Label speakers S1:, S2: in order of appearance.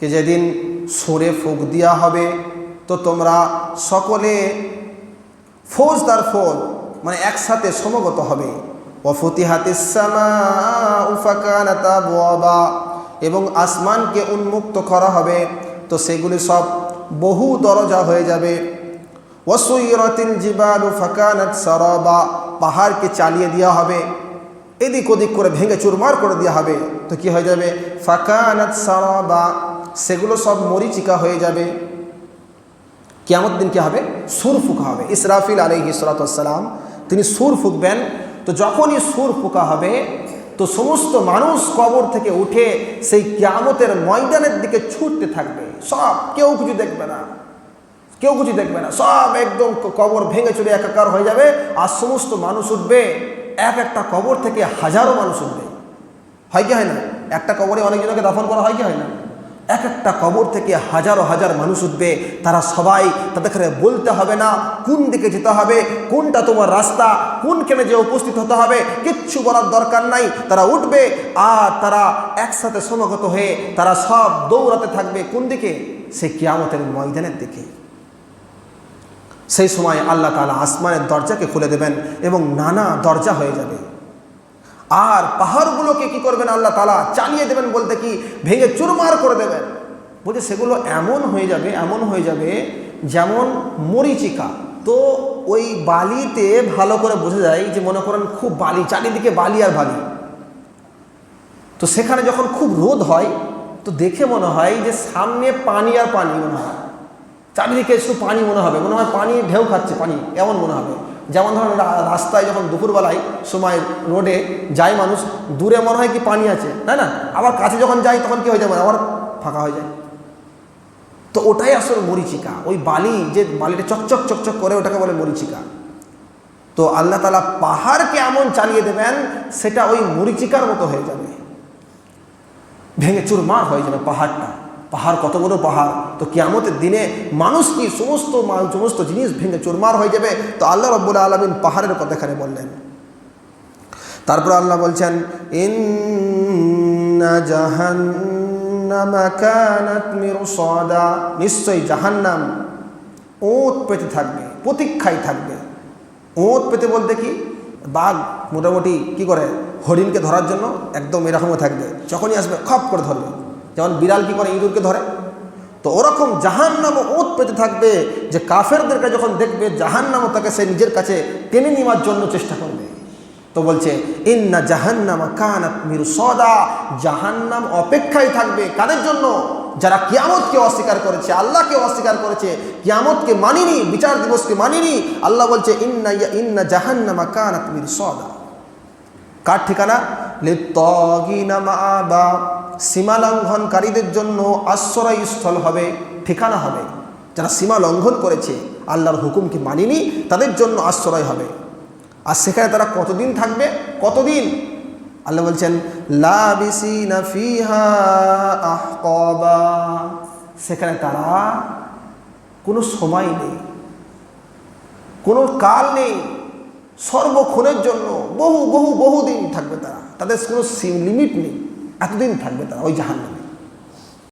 S1: কে যেদিন সুরে ফুক দিয়া হবে, তো তোমরা সকলে ফৌজদার ফৌজ মানে একসাথে সমগত হবে। এবং আসমানকে উন্মুক্ত করা হবে, তো সেগুলি সব বহু দরজা হয়ে যাবে। ওসুইরতিল জিবালু ফাকানাত সারাবা। পাহাড়কে চালিয়ে দেওয়া হবে। এদিক ওদিক করে ভেঙে চুরমার করে দেওয়া হবে। তো কি হয়ে যাবে? ফাঁকা আনাত সারা বা সেগুলো সব মরিচিকা হয়ে যাবে। কেমন দিন কি হবে? সুর ফুকা হবে। ইসরাফিল আলহি সালাতাম তিনি সুর ফুঁকবেন। তো যখনই সুর ফুকা হবে, তো সমস্ত মানুষ কবর থেকে উঠে সেই কিয়ামতের ময়দানের দিকে ছুটতে থাকবে। সব, কেউ কিছু দেখবে না। কেউ কিছু দেখবে না। সব একদম কবর ভেঙে চলে একাকার হয়ে যাবে আর সমস্ত মানুষ উঠবে। এক একটা কবর থেকে হাজারো মানুষ উঠবে। হয় কি হয় না? একটা কবরে অনেকজনকে দাফন করা হয় কি হয় না? এক একটা কবর থেকে হাজারো হাজার মানুষ উঠবে। তারা সবাই তাদেরকে বলতে হবে না কোন দিকে যেতে হবে, কোনটা তোমার রাস্তা কোনখানে যে উপস্থিত হতে হবে, কিচ্ছু বলার দরকার নাই। তারা উঠবে আর তারা একসাথে সমাগত হয়ে তারা সব দৌড়াতে থাকবে কোন দিকে? সে কিয়ামতের ময়দানের দিকে। সেই সময় আল্লাহ তালা আসমানের দরজাকে খুলে দেবেন এবং নানা দরজা হয়ে যাবে। আর পাহাড়গুলোকে কি করবেন আল্লাহ তালা চালিয়ে দেবেন বলতে কি? ভেঙে চুরমার করে দেবেন। বলছে, সেগুলো এমন হয়ে যাবে, এমন হয়ে যাবে যেমন মরিচিকা। তো ওই বালিতে ভালো করে বোঝা যায় যে, মনে করেন খুব বালি, চারিদিকে বালি আর বালি। তো সেখানে যখন খুব রোদ হয়, তো দেখে মনে হয় যে সামনে পানি আর পানি মনে হয়। চারিদিকে শুধু পানি মনে হবে, মনে হয় পানি ঢেউ খাচ্ছে, পানি, এমন মনে হবে। যেমন ধরুন রাস্তায় যখন দুপুরবেলায়, সময় রোডে যায় মানুষ, দূরে মনে হয় কি পানি আছে, তাই না? আবার কাছে যখন যাই, তখন কি হয়ে যাবে আবার ফাঁকা হয়ে যায়। তো ওটাই আসলে মরিচিকা। ওই বালি, যে বালিটা চকচক চকচক করে, ওটাকে বলে মরিচিকা। তো আল্লাহ তালা পাহাড়কে এমন চালিয়ে দেবেন, সেটা ওই মরিচিকার মতো হয়ে যাবে। ভেঙে চুরমার হয়ে যাবে পাহাড়টা। পাহাড় কত বড় পাহাড়? তো কিয়ামতের দিনে মানুষ কি সমস্ত সমস্ত জিনিস ভেঙে চুরমার হয়ে যাবে? তো আল্লাহ রব্বুল আলমিন পাহাড়ের কথা এখানে বললেন। তারপর আল্লাহ বলছেন নিশ্চয়ই জাহান্নাম ওত পেতে থাকবে, প্রতীক্ষায় থাকবে। ওঁত পেতে বলতে কি? বাঘ মোটামুটি কি করে? হরিণকে ধরার জন্য একদম এরকমও থাকবে। যখনই আসবে খপ করে ধরবে। যেমন বিড়াল কি করে ইঁদুরকে ধরে? তো ওরকম জাহান্নামও ওত পেতে থাকবে যে কাফেরদেরকে যখন দেখবে, জাহান্নামও তাকে সে নিজের কাছে টেনে নেওয়ার জন্য চেষ্টা করবে। তো বলছে, ইন্না জাহান্নামা কানাত মিরু সদা জাহান্নাম অপেক্ষায় থাকবে কাদের জন্য? যারা কিয়ামতকে অস্বীকার করেছে, আল্লাহকে অস্বীকার করেছে, কিয়ামতকে মানিনি, বিচার দিবসকে মানিনি। আল্লাহ বলছে, ইন্না ইন্না জাহান্নামা কানাত মিরু সদা কার ঠিকানা? বা সীমা লঙ্ঘনকারীদের জন্য আশ্রয়স্থল হবে, ঠিকানা হবে। যারা সীমা লঙ্ঘন করেছে, আল্লাহর হুকুমকে মানিনি, তাদের জন্য আশ্রয় হবে। আর সেখানে তারা কতদিন থাকবে? কতদিন? আল্লাহ বলছেন সেখানে তারা কোনো সময় নেই, কোনো কাল নেই। সর্বক্ষণের জন্য বহু বহু বহু দিন থাকবে তারা। তাদের কোনো লিমিট নেই। এতদিন থাকবে তারা ওই জাহান্নামে।